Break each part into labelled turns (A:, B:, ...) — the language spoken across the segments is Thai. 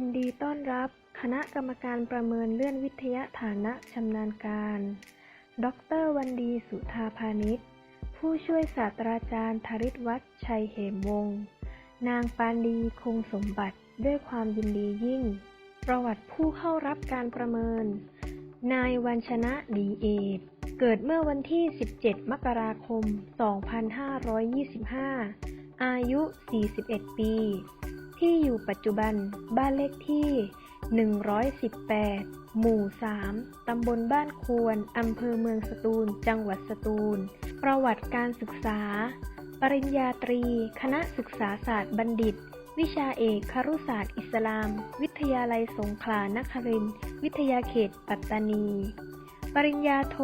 A: ยินดีต้อนรับ คณะกรรมการประเมินเลื่อนวิทยาฐานะชำนาญการ ดรวันดีสุธาพานิชผู้ช่วยศาสตราจารย์ธริศวัฒน์ชัยเหมวงศ์นางปานดีคงสมบัติด้วยความยินดียิ่ง ประวัติผู้เข้ารับการประเมิน นายวันชนะดีเอตเกิดเมื่อวันที่ 17 มกราคม 2525 อายุ 41 ปี ที่อยู่ปัจจุบันบ้านเลขที่ 118 หมู่ 3 ตำบลบ้านควร อำเภอเมืองสตูล จังหวัดสตูล ประวัติการศึกษา ปริญญาตรี คณะศึกษาศาสตร์บัณฑิต วิชาเอกครุศาสตร์อิสลาม วิทยาลัยสงขลานครินทร์วิทยาเขตปัตตานี ปริญญาโท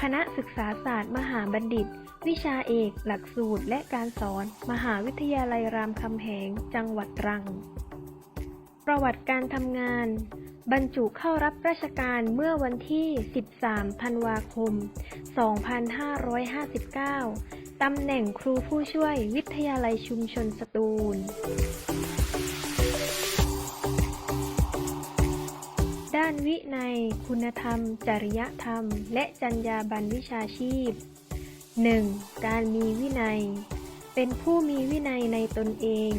A: คณะศึกษาศาสตร์มหาบัณฑิต วิชาเอก หลักสูตรและการสอน มหาวิทยาลัยรามคำแหง จังหวัดตรัง ประวัติการทำงาน บรรจุเข้ารับราชการเมื่อวันที่ 13 ธันวาคม 2559 ตำแหน่งครูผู้ช่วยวิทยาลัยชุมชนสตูล ด้านวินัย คุณธรรม จริยธรรม และจรรยาบรรณวิชาชีพ 1. การมีวินัย เป็นผู้มีวินัยในตนเอง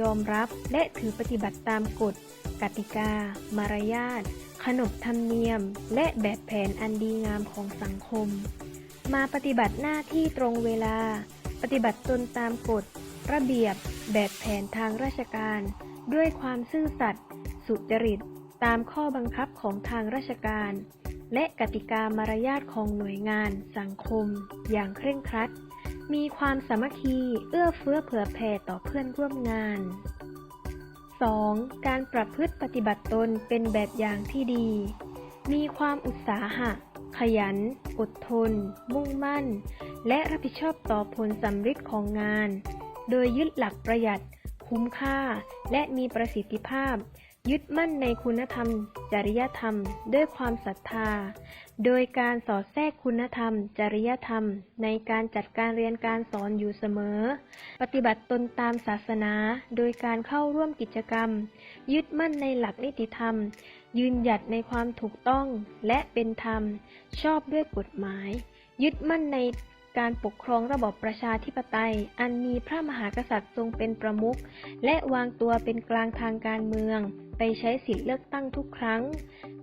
A: ยอมรับและถือปฏิบัติตามกฎ กติกา มารยาท ขนบธรรมเนียม และแบบแผนอันดีงามของสังคม มาปฏิบัติหน้าที่ตรงเวลา ปฏิบัติตนตามกฎ ระเบียบ แบบแผนทางราชการ ด้วยความซื่อสัตย์ สุจริต ตามข้อบังคับของทางราชการ และกติกามารยาทของหน่วยงาน สังคม อย่างเคร่งครัด มีความสามัคคี เอื้อเฟื้อเผื่อแผ่ต่อเพื่อนร่วมงาน 2. การประพฤติปฏิบัติตนเป็นแบบอย่างที่ดี มีความอุตสาหะ ขยัน อดทน มุ่งมั่น และรับผิดชอบต่อผลสำฤทธิ์ของงาน โดยยึดหลักประหยัด คุ้มค่า และมีประสิทธิภาพ ยึดมั่นในคุณธรรม จริยธรรม ด้วยความศรัทธา โดยการสอดแทรกคุณธรรม จริยธรรม ในการจัดการเรียนการสอนอยู่เสมอ ปฏิบัติตนตามศาสนา โดยการเข้าร่วมกิจกรรม ยึดมั่นในหลักนิติธรรม ยืนหยัดในความถูกต้องและเป็นธรรม ชอบด้วยกฎหมาย ยึดมั่นใน การปกครองระบอบประชาธิปไตย อันมีพระมหากษัตริย์ทรงเป็นประมุข และวางตัวเป็นกลางทางการเมือง ไปใช้สิทธิเลือกตั้งทุกครั้ง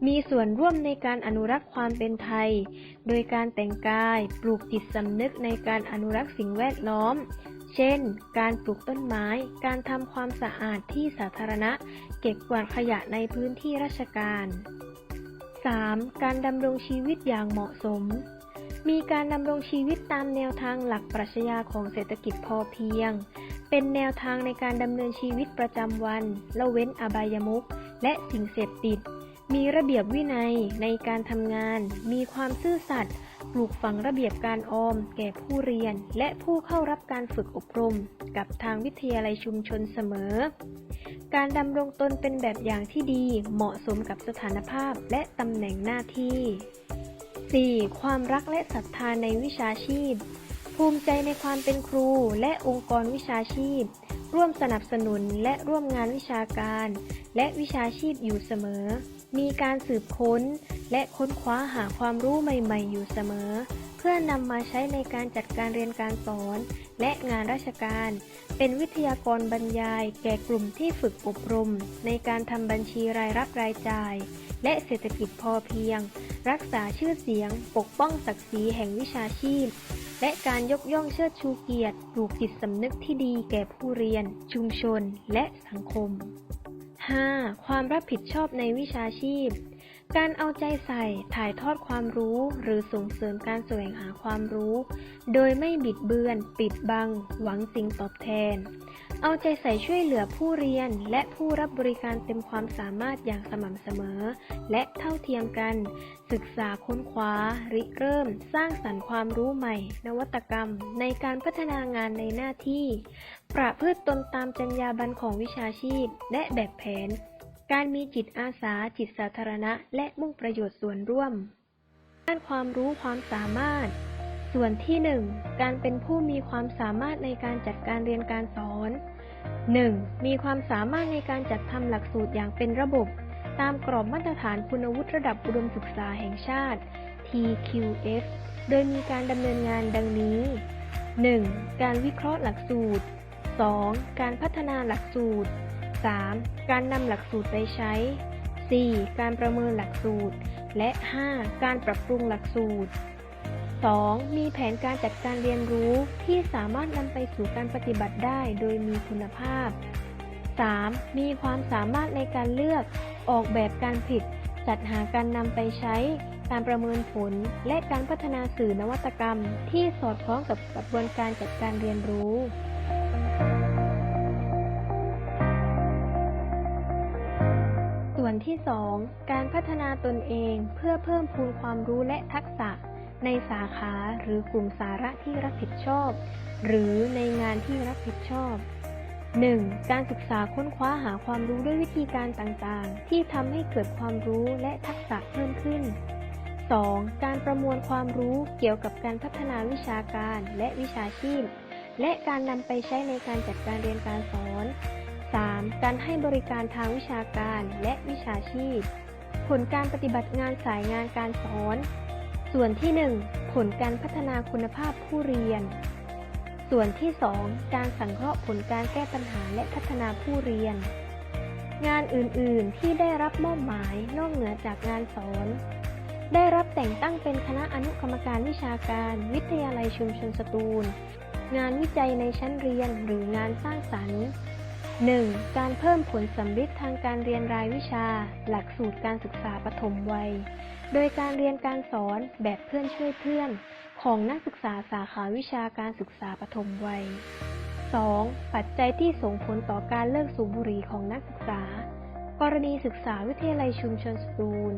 A: มีส่วนร่วมในการอนุรักษ์ความเป็นไทย โดยการแต่งกายปลูกจิตสำนึกในการอนุรักษ์สิ่งแวดล้อม เช่น การปลูกต้นไม้ การทำความสะอาดที่สาธารณะ เก็บกวาดขยะในพื้นที่ราชการ 3. การดำรงชีวิตอย่างเหมาะสม มีการดำรงชีวิตตามแนวทางหลักปรัชญาของเศรษฐกิจพอเพียง เป็นแนวทางในการดำเนินชีวิตประจำวันละเว้นอบายมุขและสิ่งเสพติด มีระเบียบวินัยในการทำงาน มีความซื่อสัตย์ ปลูกฝังระเบียบการออม แก่ผู้เรียน และผู้เข้ารับการฝึกอบรม กับทางวิทยาลัยชุมชนเสมอ การดำรงตนเป็นแบบอย่างที่ดีเหมาะสมกับสถานภาพและตำแหน่งหน้าที่ 4. ความรักและศรัทธาในวิชาชีพ ภูมิใจในความเป็นครูและองค์กรวิชาชีพ ร่วมสนับสนุนและร่วมงานวิชาการ และวิชาชีพอยู่เสมอ มีการสืบค้น และค้นคว้าหาความรู้ใหม่ ๆ อยู่เสมอ เพื่อนำมาใช้ในการจัดการเรียนการสอน และงานราชการ เป็นวิทยากรบรรยาย แก่กลุ่มที่ฝึกอบรม ในการทำบัญชีรายรับรายจ่าย และเศรษฐกิจพอเพียง รักษาชื่อเสียง ปกป้องศักดิ์ศรีแห่งวิชาชีพ และการยกย่องเชิดชูเกียรติปลูกจิตสำนึกที่ดีแก่ผู้เรียน ชุมชน และสังคม 5. ความรับผิดชอบในวิชาชีพ การเอาใจใส่ถ่ายทอดความรู้หรือส่งเสริมการแสวงหาความรู้ โดยไม่บิดเบือน ปิดบัง หวังสิ่งตอบแทน เอาใจใส่ช่วยเหลือผู้เรียนและผู้รับบริการเต็มความสามารถอย่างสม่ำเสมอ และเท่าเทียมกัน ศึกษาค้นคว้า ริเริ่ม สร้างสรรค์ความรู้ใหม่ นวัตกรรม ในการพัฒนางานในหน้าที่ ประพฤติตนตามจรรยาบรรณของวิชาชีพ และแบบแผน การมีจิตอาสาจิตสาธารณะ และมุ่งประโยชน์ส่วนร่วม ด้านความรู้ความสามารถ ส่วนที่ 1 การเป็นผู้มีความสามารถในการจัดการเรียนการสอน 1. มีความสามารถในการจัดทำหลักสูตรอย่างเป็นระบบ ตามกรอบมาตรฐานคุณวุฒิระดับอุดมศึกษาแห่งชาติ TQF โดยมีการดำเนินงานดังนี้ 1. การวิเคราะห์หลักสูตร 2. การพัฒนาหลักสูตร 3. การนำหลักสูตรไปใช้ 4. การประเมินหลักสูตร และ 5. การปรับปรุงหลักสูตร 2. มีแผนการจัดการเรียนรู้ที่สามารถนำไปสู่การปฏิบัติได้โดยมีคุณภาพ 3. มีความสามารถในการเลือก ออกแบบการผลิตจัดหาการนำไปใช้ การประเมินผล และการพัฒนาสื่อนวัตกรรม ที่สอดคล้องกับกระบวนการจัดการเรียนรู้ ที่ 2 การพัฒนาตนเองเพื่อเพิ่มพูนความรู้และทักษะ ในสาขาหรือกลุ่มสาระที่รับผิดชอบ หรือในงานที่รับผิดชอบ 1. การศึกษาค้นคว้าหาความรู้ด้วยวิธีการต่างๆ ที่ทำให้เกิดความรู้และทักษะเพิ่มขึ้น 2. การประมวลความรู้เกี่ยวกับการพัฒนาวิชาการและวิชาชีพ และการนำไปใช้ในการจัดการเรียนการสอน การให้บริการทางวิชาการและวิชาชีพ ผลการปฏิบัติงานสายงานการสอน ส่วนที่ 1 ผลการพัฒนาคุณภาพผู้เรียน ส่วนที่ 2 การสังเคราะห์ผลการแก้ปัญหาและพัฒนาผู้เรียน งานอื่น ๆ ที่ได้รับมอบหมายนอกเหนือจากงานสอน ได้รับแต่งตั้งเป็นคณะอนุกรรมการวิชาการ วิทยาลัยชุมชนสตูล งานวิจัยในชั้นเรียนหรืองานสร้างสรรค์ 1. การเพิ่มผลสำฤทธิ์ทางการเรียนรายวิชา หลักสูตรการศึกษาปฐมวัย โดยการเรียนการสอนแบบเพื่อนช่วยเพื่อน ของนักศึกษาสาขาวิชาการศึกษาปฐมวัย 2. ปัจจัยที่ส่งผลต่อการเลิกสูบบุหรี่ของนักศึกษา กรณีศึกษาวิทยาลัยชุมชนสตูล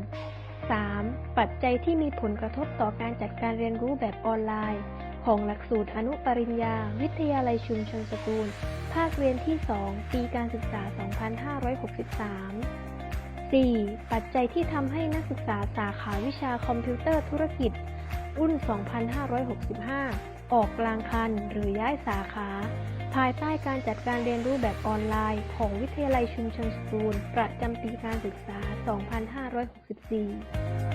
A: 3. ปัจจัยที่มีผลกระทบต่อการจัดการเรียนรู้แบบออนไลน์ ของหลักสูตรอนุปริญญา วิทยาลัยชุมชนสตูล ภาคเรียนที่ 2 ปีการศึกษา 2563 4. ปัจจัยที่ทำให้นักศึกษาสาขาวิชาคอมพิวเตอร์ธุรกิจ รุ่น 2565 ออกกลางคันหรือย้ายสาขา ภายใต้การจัดการเรียนรู้แบบออนไลน์ ของวิทยาลัยชุมชนสตูล ประจำปีการศึกษา 2564